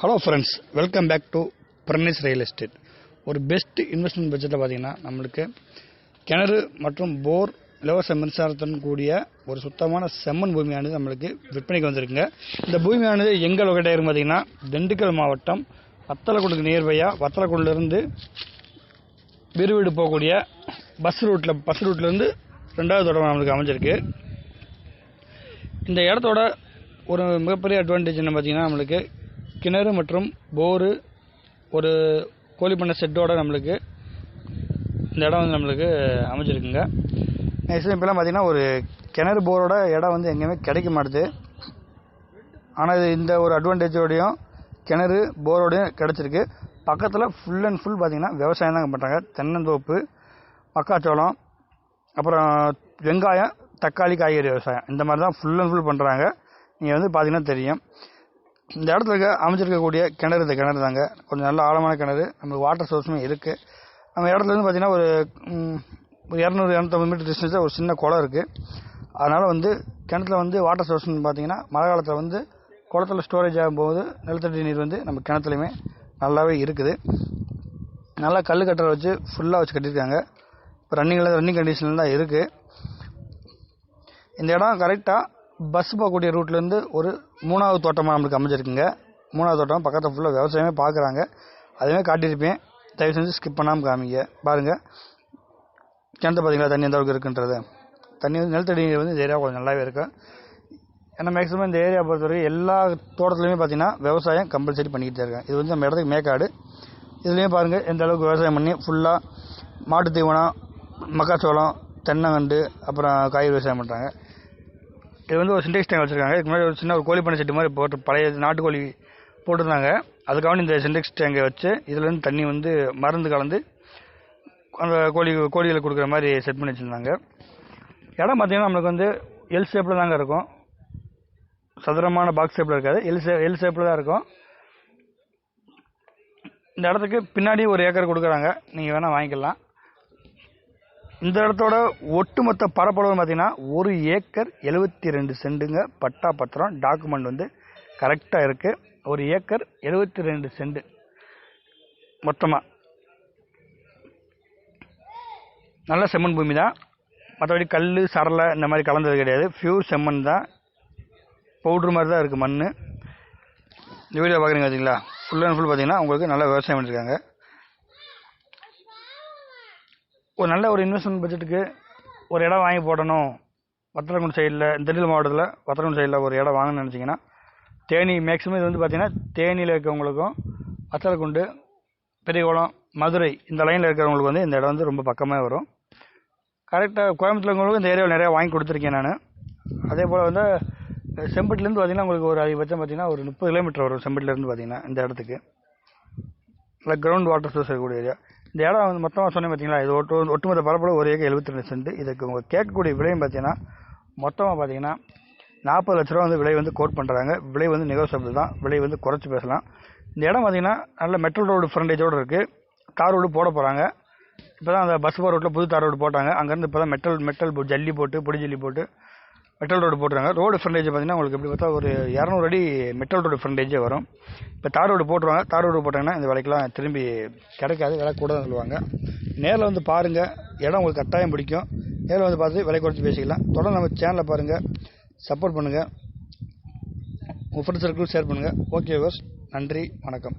Hello friends welcome back to Pranesh real estate ஒரு best investment பட்ஜெட்டில் பார்த்தீங்கன்னா நம்மளுக்கு கிணறு மற்றும் போர் இலவச மின்சாரத்துடன் கூடிய ஒரு சுத்தமான செம்மண் பூமியானது நம்மளுக்கு விற்பனைக்கு வந்திருக்குங்க. இந்த பூமியானது எங்கே லொக்கேட் ஆயிரும் பார்த்தீங்கன்னா திண்டுக்கல் மாவட்டம் வத்தலக்குண்டுக்கு நியர்பையாக வத்தலக்குண்டிலிருந்து வீடு போகக்கூடிய பஸ் ரூட்டில் பஸ் ரூட்லேருந்து ரெண்டாவது இடம் நம்மளுக்கு அமைஞ்சிருக்கு. இந்த இடத்தோட ஒரு மிகப்பெரிய அட்வான்டேஜ் என்ன பார்த்தீங்கன்னா நம்மளுக்கு கிணறு மற்றும் போரு ஒரு கோழிப்பண்ணை செட்டோட நம்மளுக்கு இந்த இடம் வந்து நம்மளுக்கு அமைஞ்சிருக்குங்க. நெக்ஸ்ட் இப்போலாம் பார்த்தீங்கன்னா ஒரு கிணறு போரோட இடம் வந்து எங்கேயுமே கிடைக்க மாட்டுது. ஆனால் இது இந்த ஒரு அட்வான்டேஜோடையும் கிணறு போரோடையும் கிடச்சிருக்கு. பக்கத்தில் ஃபுல் அண்ட் ஃபுல் பார்த்திங்கன்னா விவசாயம் தாங்க பண்ணுறாங்க தென்னந்தோப்பு மக்காச்சோளம் அப்புறம் வெங்காயம் தக்காளி காய்கறி விவசாயம். இந்த மாதிரி தான் ஃபுல் அண்ட் ஃபுல் பண்ணுறாங்க நீங்கள் வந்து பார்த்தீங்கன்னா தெரியும். இந்த இடத்துல இருக்க அமைச்சிருக்கக்கூடிய கிணறு இந்த கிணறு தாங்க. கொஞ்சம் நல்ல ஆழமான கிணறு. நமக்கு வாட்டர் சோர்ஸுமே இருக்குது நம்ம இடத்துல இருந்து பார்த்தீங்கன்னா ஒரு ஒரு இரநூறு இரநூத்தம்பது மீட்டர் டிஸ்டன்ஸில் ஒரு சின்ன குளம் இருக்குது அதனால் வந்து கிணத்துல வந்து வாட்டர் சோர்ஸ்னு பார்த்தீங்கன்னா மழை காலத்தில் வந்து குளத்துல ஸ்டோரேஜ் ஆகும்போது நிலத்தடி நீர் வந்து நம்ம கிணத்துலையுமே நல்லாவே இருக்குது. நல்லா கல் கட்டரை வச்சு ஃபுல்லாக வச்சு கட்டியிருக்காங்க. இப்போ ரன்னிங்கில் ரன்னிங் கண்டிஷனில் தான் இருக்குது இந்த இடம் கரெக்டாக பஸ் போகக்கூடிய ரூட்லேருந்து ஒரு மூணாவது தோட்டமாக நம்மளுக்கு அமைஞ்சிருக்குங்க. மூணாவது தோட்டம் பக்கத்தில் ஃபுல்லாக விவசாயமே பார்க்குறாங்க அதுவே காட்டியிருப்பேன். தயவு செஞ்சு ஸ்கிப் பண்ணாமல் காமிங்க. பாருங்கள் கிணத்து பார்த்தீங்களா தண்ணி எந்த அளவுக்கு இருக்குன்றது? தண்ணி வந்து நிலத்தடி நீர் வந்து இந்த ஏரியா கொஞ்சம் நல்லாவே இருக்கும் ஏன்னா மேக்ஸிமம் இந்த ஏரியா பொறுத்தவரைக்கும் எல்லா தோட்டத்துலையுமே பார்த்தீங்கன்னா விவசாயம் கம்பல்சரி பண்ணிக்கிட்டு இருக்கேன் இருக்காங்க. இது வந்து நம்ம இடத்துக்கு மேக்காடு. இதுலேயும் பாருங்கள் எந்த அளவுக்கு விவசாயம் பண்ணி ஃபுல்லாக மாட்டு தீவனம் மக்காச்சோளம் தென்னங்கண்டு அப்புறம் காய்கறி விவசாயம் பண்ணுறாங்க இது வந்து ஒரு சிண்டெக்ஸ் டேங்க் வச்சுருக்காங்க. இதுக்கு முன்னாடி ஒரு சின்ன ஒரு கோழி பண்ணை செட்டு மாதிரி போட்டு பழைய நாட்டுக்கோழி போட்டிருந்தாங்க. அதுக்காக இந்த சிண்டெக்ஸ் டேங்கை வச்சு இதுலேருந்து தண்ணி வந்து மருந்து கலந்து அந்த கோழி கோழிகளுக்கு கொடுக்குற மாதிரி செட் பண்ணி வச்சுருந்தாங்க. இடம் பார்த்திங்கன்னா நம்மளுக்கு வந்து எல் ஷேப்பில் தாங்க இருக்கும். சதுரமான பாக்ஸ் ஷேப்பில் இருக்காது. எல் ஷே எல் ஷேப்பில் தான் இருக்கும். இந்த இடத்துக்கு பின்னாடி ஒரு ஏக்கர் கொடுக்குறாங்க. நீங்கள் வேணால் வாங்கிக்கலாம். இந்த இடத்தோட ஒட்டுமொத்த பரப்பளவு பார்த்தீங்கன்னா ஒரு ஏக்கர் எழுபத்தி ரெண்டு சென்டுங்க பட்டா பத்திரம் டாக்குமெண்ட் வந்து கரெக்டாக இருக்குது ஒரு ஏக்கர் எழுபத்தி ரெண்டு சென்டு மொத்தமாக நல்ல செம்மண் பூமி தான். மற்றபடி கல் சரளை இந்த மாதிரி கலந்தது கிடையாது. ஃப்யூர் செம்மண் தான். பவுட்ரு மாதிரி தான் இருக்குது மண் இந்த வீடியோ பார்க்குறீங்க பார்த்தீங்களா? ஃபுல் அண்ட் ஃபுல் பார்த்தீங்கன்னா உங்களுக்கு நல்லா விவசாயம் பண்ணியிருக்காங்க ஒரு நல்ல ஒரு இன்வெஸ்ட்மெண்ட் பட்ஜெட்டுக்கு ஒரு இடம் வாங்கி போடணும். வத்தலக்குண்டு சைடில் திண்டுக்கல் மாவட்டத்தில் வத்தலக்குண்டு சைடில் ஒரு இடம் வாங்கணும்னு நினச்சிங்கன்னா தேனி மேக்ஸிமம் இது வந்து பார்த்திங்கன்னா தேனியில் இருக்கவங்களுக்கும் வத்தலக்குண்டு பெரியகுளம் மதுரை இந்த லைனில் இருக்கிறவங்களுக்கு வந்து இந்த இடம் வந்து ரொம்ப பக்கமாக வரும். கரெக்டாக கோயம்புத்தூர் இந்த ஏரியாவில் நிறையா வாங்கி கொடுத்துருக்கேன் நான். அதே போல் வந்து செம்பட்டிலேருந்து பார்த்தீங்கன்னா உங்களுக்கு ஒரு அதிகபட்சம் பார்த்தீங்கன்னா ஒரு முப்பது கிலோமீட்டர் வரும் செம்பட்டிலேருந்து பார்த்தீங்கன்னா இந்த இடத்துக்கு. இல்லை கிரவுண்ட் வாட்டர் சோர்ஸ் இருக்கக்கூடிய ஏரியா இந்த இடம் வந்து மொத்தமாக சொன்னேன் பார்த்தீங்களா இது ஒட்டு ஒட்டுமொத்த பரப்பளவு ஒரு ஏக்கர் எழுபத்தி ரெண்டு சென்ட். இதுக்கு உங்கள் கேட்கக்கூடிய விலையும் பார்த்தீங்கன்னா மொத்தமாக பார்த்தீங்கன்னா நாற்பது லட்ச ரூபா வந்து விலை வந்து கோட் பண்ணுறாங்க விலை வந்து நெகோசியபிள் தான். விலை வந்து குறைச்சி பேசலாம். இந்த இடம் பார்த்தீங்கன்னா நல்ல மெட்டல் ரோடு ஃப்ரண்டேஜோடு இருக்குது தார் ரோடு போட போகிறாங்க இப்போ தான் அந்த பஸ் போகிற ரோட்டில் புது தார் ரோடு போட்டாங்க. அங்கேருந்து இப்போ தான் மெட்டல் மெட்டல் ஜல்லி போட்டு பொடி ஜல்லி போட்டு மெட்டல் ரோடு போட்டுருங்க ரோடு ஃப்ரண்டேஜ் பார்த்தீங்கன்னா உங்களுக்கு எப்படி பார்த்தா ஒரு இரநூறு அடி மெட்டல் ரோடு ஃப்ரண்டேஜே வரும். இப்போ தார் ரோடு போட்டுருவாங்க. தார் ரோடு போட்டாங்கன்னா இந்த விலைக்கெல்லாம் திரும்பி கிடைக்காது. விலை கூட தான் சொல்லுவாங்க. நேரில் வந்து பாருங்கள் இடம் உங்களுக்கு கட்டாயம் பிடிக்கும். நேரில் வந்து பார்த்து விலை குறைச்சி பேசிக்கலாம். தொடர்ந்து நம்ம சேனலில் பாருங்கள் சப்போர்ட் பண்ணுங்கள் உங்கள் ஃப்ரெண்ட்ஸ் சர்க்கிள் ஷேர் பண்ணுங்கள் ஓகே யோஸ் நன்றி வணக்கம்.